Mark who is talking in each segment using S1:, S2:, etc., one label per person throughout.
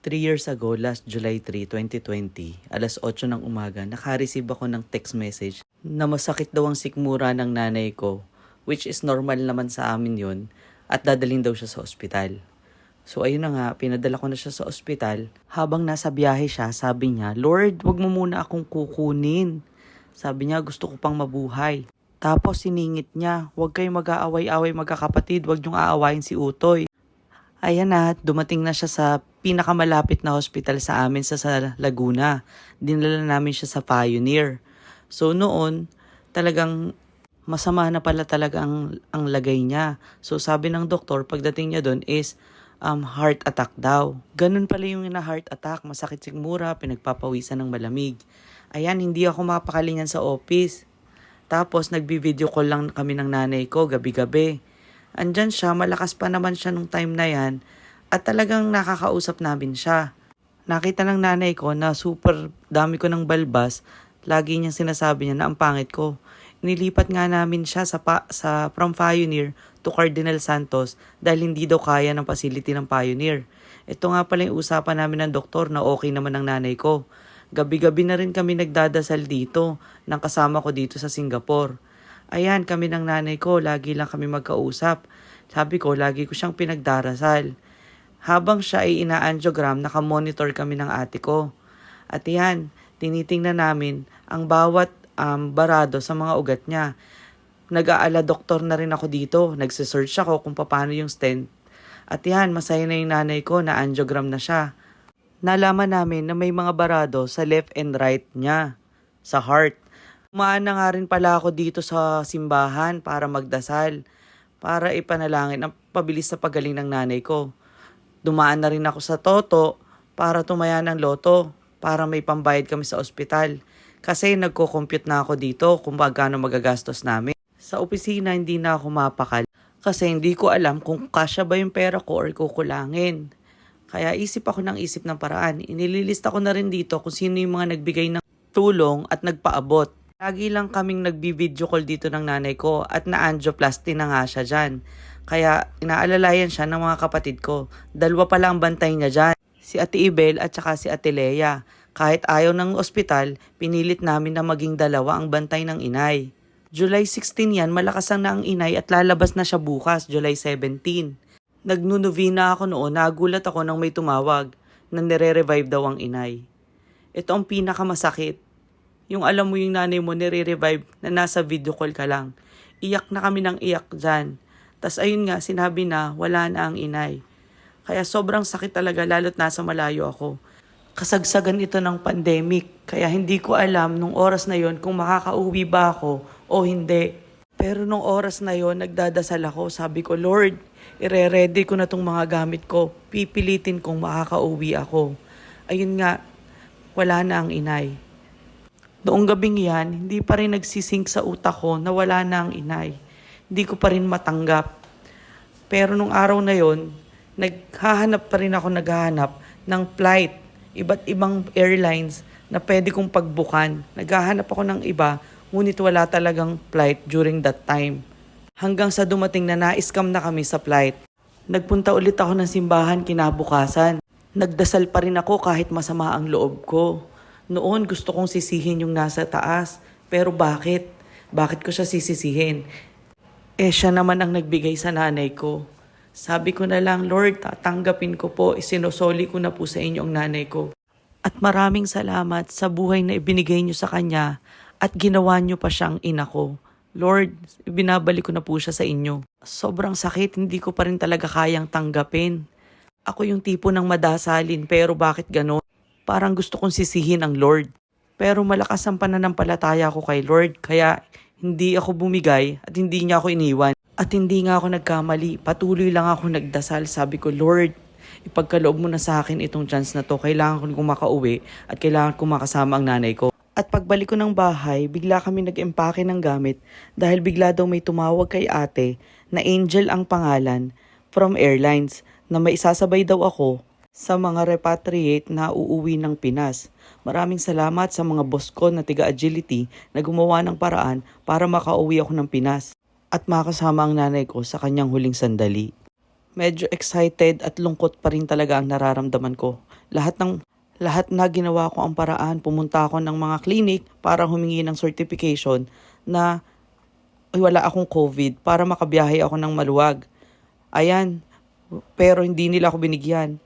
S1: Three years ago, last July 3, 2020, alas 8 ng umaga, nakareceive ako ng text message na masakit daw ang sikmura ng nanay ko, which is normal naman sa amin yun, at dadaling daw siya sa ospital. So ayun na nga, pinadala ko na siya sa ospital. Habang nasa biyahe siya, sabi niya, Lord, wag mo muna akong kukunin. Sabi niya, gusto ko pang mabuhay. Tapos siningit niya, huwag kayong mag-aaway-away magkakapatid, huwag niyong aawayin si Utoy. Ayan na, dumating na siya sa pinakamalapit na hospital sa amin sa, sa Laguna. Dinala namin siya sa Pioneer. So noon, talagang masama na pala talaga ang, ang lagay niya. So sabi ng doktor, pagdating niya doon is um, heart attack daw. Ganun pala yung na heart attack, masakit sigmura, pinagpapawisan ng malamig. Ayan, hindi ako mapakalingan sa office. Tapos nagbi-video call lang kami ng nanay ko gabi-gabi. Andyan siya, malakas pa naman siya nung time na yan at talagang nakakausap namin siya. Nakita ng nanay ko na super dami ko ng balbas, lagi niyang sinasabi niya na ang pangit ko. Nilipat nga namin siya sa, pa, sa from Pioneer to Cardinal Santos dahil hindi daw kaya ng facility ng Pioneer. Ito nga pala yung usapan namin ng doktor na okay naman ng nanay ko. Gabi-gabi na rin kami nagdadasal dito ng kasama ko dito sa Singapore. Ayan, kami ng nanay ko, lagi lang kami magkausap. Sabi ko, lagi ko siyang pinagdarasal. Habang siya ay ina-angiogram, nakamonitor kami ng ate ko. At yan, tinitingnan namin ang bawat um, barado sa mga ugat niya. Nag-aala doktor na rin ako dito. Nagsisearch ako kung paano yung stent. At yan, masaya na yung nanay ko na angiogram na siya. Nalaman namin na may mga barado sa left and right niya, sa heart. Umaan na nga rin pala ako dito sa simbahan para magdasal, para ipanalangin ang pabilis sa pagaling ng nanay ko. Dumaan na rin ako sa Toto para tumaya ng loto para may pambayad kami sa ospital. Kasi nagko-compute na ako dito kung magkano magagastos namin. Sa opisina hindi na ako mapakal kasi hindi ko alam kung kasya ba yung pera ko or kukulangin. Kaya isip ako ng isip ng paraan. Inililista ko na rin dito kung sino yung mga nagbigay ng tulong at nagpaabot. Lagi lang kaming nagbi-video call dito ng nanay ko at na-angioplasty na nga siya dyan. Kaya inaalalayan siya ng mga kapatid ko. Dalawa pa lang ang bantay niya dyan. Si Ate Ibel at saka si Ate Lea. Kahit ayaw ng ospital, pinilit namin na maging dalawa ang bantay ng inay. July 16 yan, malakasan na ang inay at lalabas na siya bukas, July 17. Nagnunovena ako noon, nagulat ako nang may tumawag na nire-revive daw ang inay. Ito ang pinakamasakit. Yung alam mo yung nanay mo nire-revive na nasa video call ka lang. Iyak na kami ng iyak dyan. Tas ayun nga, sinabi na wala na ang inay. Kaya sobrang sakit talaga lalo't nasa malayo ako. Kasagsagan ito ng pandemic, kaya hindi ko alam nung oras na yon kung makakauwi ba ako o hindi. Pero nung oras na yon nagdadasal ako, sabi ko, Lord, ire-ready ko na tong mga gamit ko. Pipilitin kong makakauwi ako. Ayun nga, wala na ang inay. Noong gabing yan, hindi pa rin nagsisink sa utak ko na wala na ang inay. Hindi ko pa rin matanggap. Pero nung araw na yon, naghahanap pa rin ako naghahanap ng flight. Iba't ibang airlines na pwede kong pagbukan. Naghahanap ako ng iba, ngunit wala talagang flight during that time. Hanggang sa dumating na na-scam na kami sa flight. Nagpunta ulit ako ng simbahan kinabukasan. Nagdasal pa rin ako kahit masama ang loob ko. Noon gusto kong sisihin yung nasa taas. Pero bakit? Bakit ko siya sisisihin? Eh siya naman ang nagbigay sa nanay ko. Sabi ko na lang, Lord, tatanggapin ko po, isinosoli ko na po sa inyo ang nanay ko. At maraming salamat sa buhay na ibinigay niyo sa kanya at ginawa niyo pa siyang ina ko. Lord, ibinabalik ko na po siya sa inyo. Sobrang sakit, hindi ko pa rin talaga kayang tanggapin. Ako yung tipo ng madasalin, pero bakit ganon? Parang gusto kong sisihin ang Lord. Pero malakas ang pananampalataya ko kay Lord, kaya hindi ako bumigay at hindi niya ako iniwan. At hindi nga ako nagkamali, patuloy lang ako nagdasal. Sabi ko, Lord, ipagkaloob mo na sa akin itong chance na to. Kailangan ko makauwi at kailangan ko makasama ang nanay ko. At pagbalik ko ng bahay, bigla kami nag-empake ng gamit dahil bigla daw may tumawag kay ate na Angel ang pangalan from airlines na may isasabay daw ako sa mga repatriate na uuwi ng Pinas. Maraming salamat sa mga boss ko na tiga agility na gumawa ng paraan para makauwi ako ng Pinas at makasama ang nanay ko sa kanyang huling sandali. medyo excited at lungkot pa rin talaga ang nararamdaman ko. Lahat ng lahat na ginawa ko ang paraan, pumunta ako ng mga clinic para humingi ng certification na wala akong COVID para makabiyahe ako ng maluwag. Ayan, pero hindi nila ako binigyan.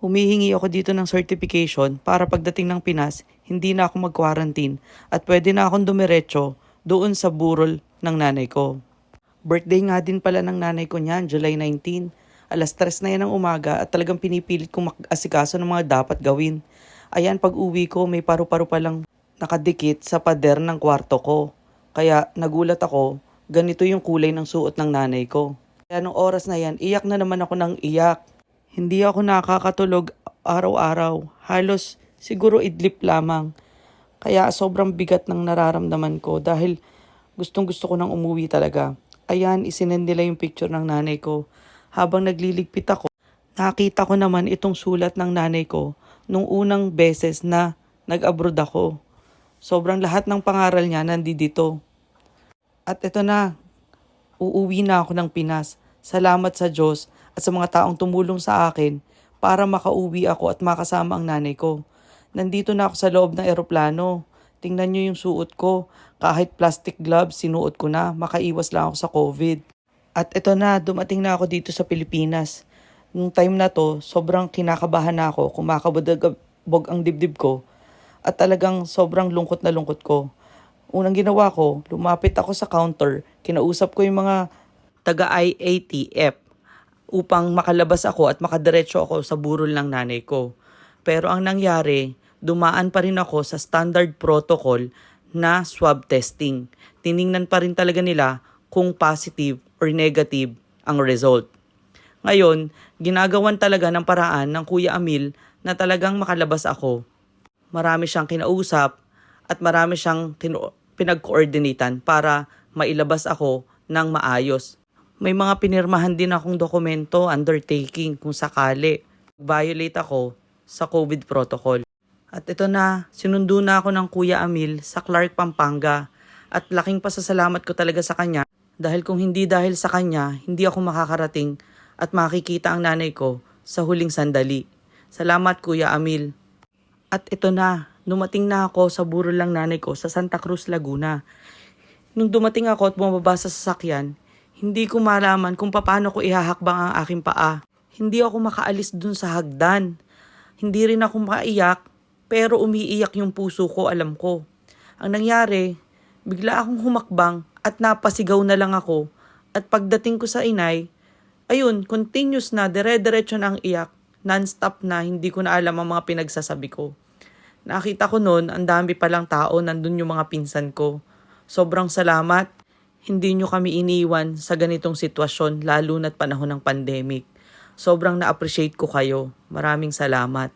S1: Humihingi ako dito ng certification para pagdating ng Pinas, hindi na ako mag-quarantine at pwede na akong dumiretso doon sa burol ng nanay ko. Birthday nga din pala ng nanay ko niyan, July 19. Alas 3 na yan ng umaga at talagang pinipilit kong mag-asikaso ng mga dapat gawin. Ayan, pag uwi ko, may paru-paro palang nakadikit sa pader ng kwarto ko. Kaya nagulat ako, ganito yung kulay ng suot ng nanay ko. Kaya nung oras na yan, iyak na naman ako ng iyak. Hindi ako nakakatulog araw-araw. Halos siguro idlip lamang. Kaya sobrang bigat ng nararamdaman ko dahil gustong gusto ko nang umuwi talaga. Ayan, isinend nila yung picture ng nanay ko. Habang nagliligpit ako, nakita ko naman itong sulat ng nanay ko nung unang beses na nag-abroad ako. Sobrang lahat ng pangaral niya nandito. At ito na, uuwi na ako ng Pinas. Salamat sa Diyos at sa mga taong tumulong sa akin para makauwi ako at makasama ang nanay ko. Nandito na ako sa loob ng eroplano. Tingnan niyo yung suot ko. Kahit plastic gloves, sinuot ko na. Makaiwas lang ako sa COVID. At ito na, dumating na ako dito sa Pilipinas. Nung time na to, sobrang kinakabahan na ako. Kumakabog ang dibdib ko. At talagang sobrang lungkot na lungkot ko. Unang ginawa ko, lumapit ako sa counter. Kinausap ko yung mga taga-IATF upang makalabas ako at makadiretso ako sa burol ng nanay ko. Pero ang nangyari, dumaan pa rin ako sa standard protocol na swab testing. Tiningnan pa rin talaga nila kung positive or negative ang result. Ngayon, ginagawan talaga ng paraan ng Kuya Amil na talagang makalabas ako. Marami siyang kinausap at marami siyang pinag-coordinatean para mailabas ako ng maayos. May mga pinirmahan din akong dokumento, undertaking kung sakali. Violate ako sa COVID protocol. At ito na, sinundo na ako ng Kuya Amil sa Clark, Pampanga. At laking pasasalamat ko talaga sa kanya dahil kung hindi dahil sa kanya, hindi ako makakarating at makikita ang nanay ko sa huling sandali. Salamat Kuya Amil. At ito na, dumating na ako sa burol lang nanay ko sa Santa Cruz, Laguna. Nung dumating ako at bumaba sa sasakyan, hindi ko malaman kung paano ko ihahakbang ang aking paa. Hindi ako makaalis dun sa hagdan. Hindi rin ako maiyak, pero umiiyak yung puso ko, alam ko. Ang nangyari, bigla akong humakbang at napasigaw na lang ako. At pagdating ko sa inay, ayun, continuous na, dire-diretso na ang iyak. Non-stop na, hindi ko na alam ang mga pinagsasabi ko. Nakita ko noon, ang dami palang tao, nandun yung mga pinsan ko. Sobrang salamat. Hindi nyo kami iniwan sa ganitong sitwasyon, lalo na't panahon ng pandemic. Sobrang na-appreciate ko kayo. Maraming salamat.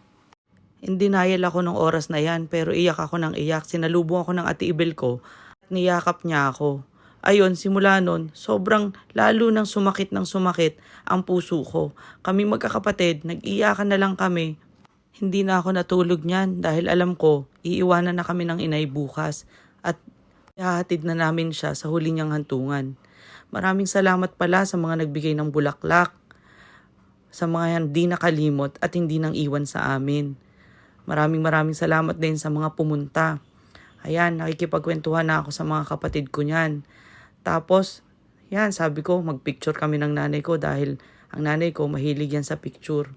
S1: In denial ako ng oras na yan, pero iyak ako ng iyak. Sinalubong ako ng ati Ibel ko at niyakap niya ako. Ayun, simula nun, sobrang lalo nang sumakit ng sumakit ang puso ko. Kaming magkakapatid, nag-iyakan na lang kami. Hindi na ako natulog niyan dahil alam ko, iiwanan na kami ng inay bukas at ihahatid na namin siya sa huli niyang hantungan. Maraming salamat pala sa mga nagbigay ng bulaklak, sa mga hindi nakalimot at hindi nang iwan sa amin. Maraming maraming salamat din sa mga pumunta. Ayan, nakikipagkwentuhan na ako sa mga kapatid ko niyan. Tapos, yan, sabi ko, magpicture kami ng nanay ko dahil ang nanay ko mahilig yan sa picture.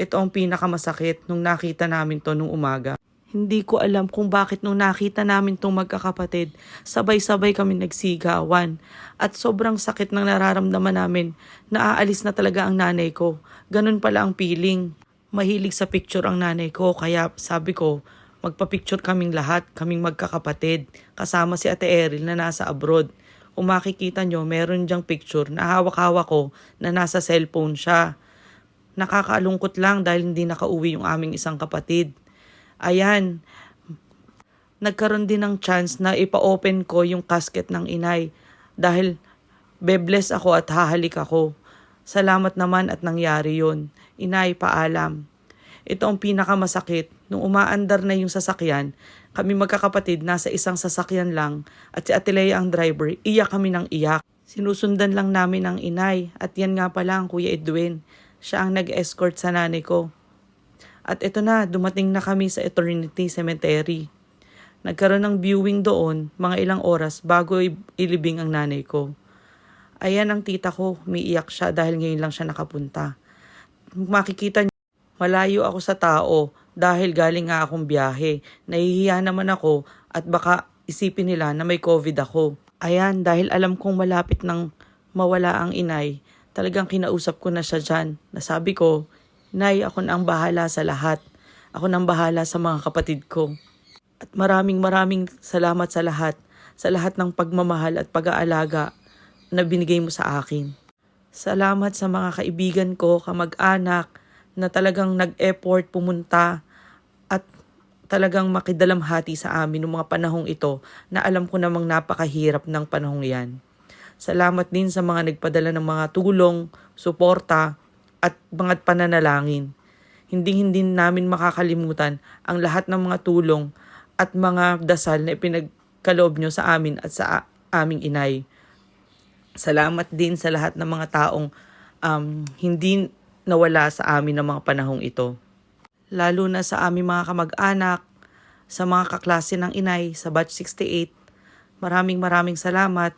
S1: Ito ang pinakamasakit nung nakita namin to nung umaga. Hindi ko alam kung bakit nung nakita namin tong magkakapatid, sabay-sabay kami nagsigawan. At sobrang sakit ng nararamdaman namin na aalis na talaga ang nanay ko. Ganun pala ang feeling. Mahilig sa picture ang nanay ko, kaya sabi ko, magpa-picture kaming lahat, kaming magkakapatid, kasama si Ate Eril na nasa abroad. Kung makikita nyo, meron diyang picture na hawak-hawak ko na nasa cellphone siya. Nakakalungkot lang dahil hindi nakauwi yung aming isang kapatid. Ayan, nagkaroon din ng chance na ipa-open ko yung casket ng inay dahil bebless ako at hahalik ako. Salamat naman at nangyari yon. Inay, paalam. Ito ang pinakamasakit. Nung umaandar na yung sasakyan, kami magkakapatid nasa isang sasakyan lang at si Atilea ang driver, iyak kami ng iyak. Sinusundan lang namin ang inay at yan nga pala ang Kuya Edwin. Siya ang nag-escort sa nanay ko. At ito na, dumating na kami sa Eternity Cemetery. Nagkaroon ng viewing doon mga ilang oras bago ilibing ang nanay ko. Ayan ang tita ko, umiiyak siya dahil ngayon lang siya nakapunta. Makikita niyo, malayo ako sa tao dahil galing nga akong biyahe. Nahihiya naman ako at baka isipin nila na may COVID ako. Ayan, dahil alam kong malapit nang mawala ang inay, talagang kinausap ko na siya dyan. Nasabi ko, Nay, ako na ang bahala sa lahat. Ako na ang bahala sa mga kapatid ko. At maraming maraming salamat sa lahat, sa lahat ng pagmamahal at pag-aalaga na binigay mo sa akin. Salamat sa mga kaibigan ko, kamag-anak, na talagang nag-effort pumunta at talagang makidalamhati sa amin noong mga panahong ito na alam ko namang napakahirap ng panahong yan. Salamat din sa mga nagpadala ng mga tulong, suporta, at mga pananalangin. Hindi hindi namin makakalimutan ang lahat ng mga tulong at mga dasal na ipinagkaloob nyo sa amin at sa aming inay. Salamat din sa lahat ng mga taong um, hindi nawala sa amin ng mga panahong ito. Lalo na sa aming mga kamag-anak, sa mga kaklase ng inay sa batch 68. Maraming maraming salamat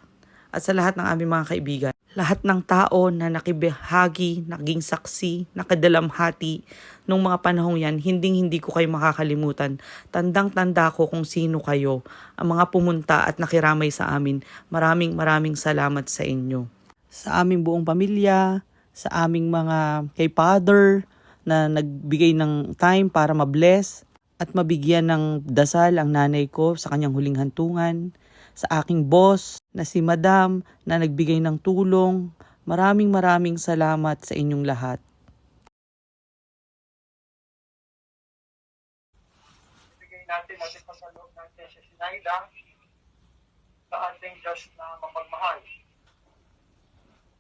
S1: at sa lahat ng aming mga kaibigan. Lahat ng tao na nakibahagi, naging saksi, nakadalamhati nung mga panahong yan, hindi hindi ko kayo makakalimutan. Tandang-tanda ko kung sino kayo, ang mga pumunta at nakiramay sa amin. Maraming maraming salamat sa inyo. Sa aming buong pamilya, sa aming mga kay father na nagbigay ng time para mabless at mabigyan ng dasal ang nanay ko sa kanyang huling hantungan, sa aking boss na si Madam na nagbigay ng tulong. Maraming maraming salamat sa inyong lahat.
S2: ibigay natin at ipagkaloob natin si Sinaida sa ating Diyos na mapagmahal.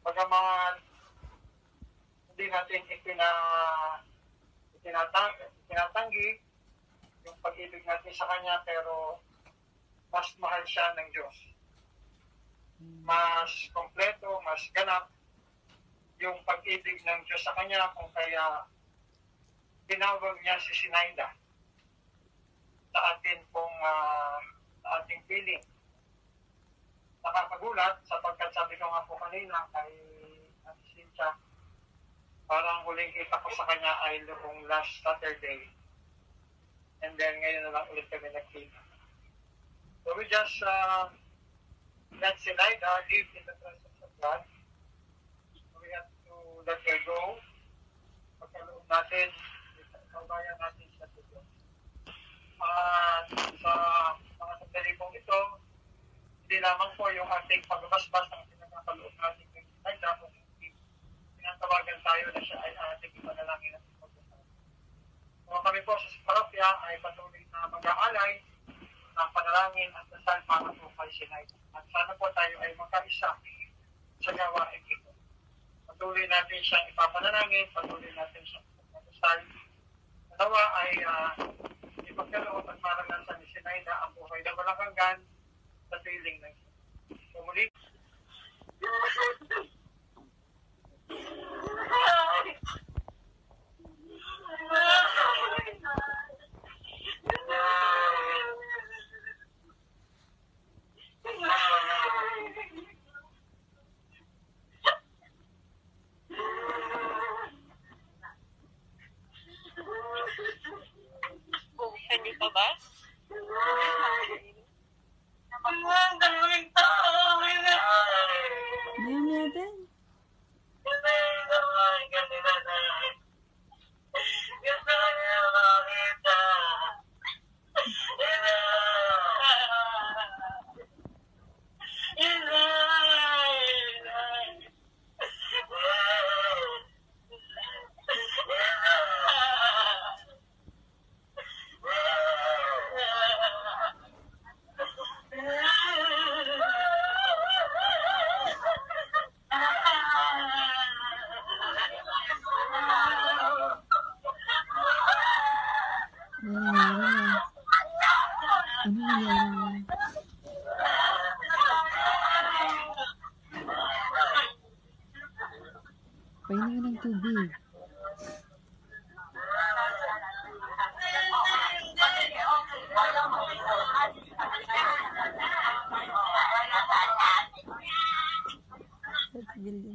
S2: Bagaman hindi natin ipina, itinatang, itinatanggi yung pag-ibig natin sa Kanya pero mas mahal siya ng Diyos. Mas kompleto, mas ganap yung pag-ibig ng Diyos sa Kanya kung kaya tinawag niya si Sinaida sa atin pong sa ating feeling. Nakakagulat sapagkat sabi ko nga po kanina kay Ate Cynthia, parang huling kita ko sa kanya ay noong last Saturday. And then ngayon na lang ulit kami nagkita. So we just uh, let Sinaida live in the presence of God. We have to let her go. Pagkaloob natin, pagbayan natin sa Diyos at sa mga sandali pong ito, hindi lamang po yung ating pagbabasbas ng pinagkakaloob natin kay Sinayda, kung tinatawagan tayo na siya ay ating ipanalangin at pagbabasbas. So kami po sa parokya ay patuloy na mag-aalay ng panalangin at dasal para po kay Sinayda. At sana po tayo ay magkaisa sa gawain ito. Patuloy natin siyang ipapanalangin, patuloy natin siyang ipagdasal. Nawa ay uh, ipagkaloob at maranasan ni Sinayda ang buhay na walang hanggan sa piling ng Pumuli.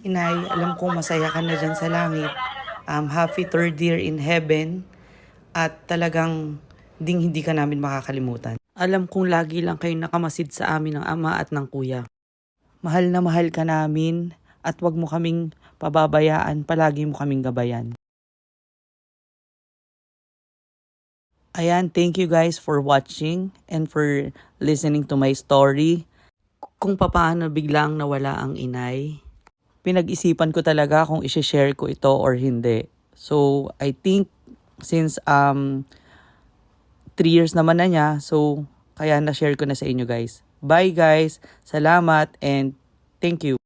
S1: Inay. Alam kong masaya ka na dyan sa langit. Um, happy third year in heaven. At talagang ding hindi ka namin makakalimutan. Alam kong lagi lang kayo nakamasid sa amin ng ama at ng kuya. Mahal na mahal ka namin at wag mo kaming pababayaan, palagi mo kaming gabayan. Ayan, thank you guys for watching and for listening to my story. Kung papaano biglang nawala ang inay, pinag-isipan ko talaga kung isi-share ko ito or hindi. So, I think since um 3 years naman na niya, so kaya na-share ko na sa inyo guys. Bye guys, salamat and thank you.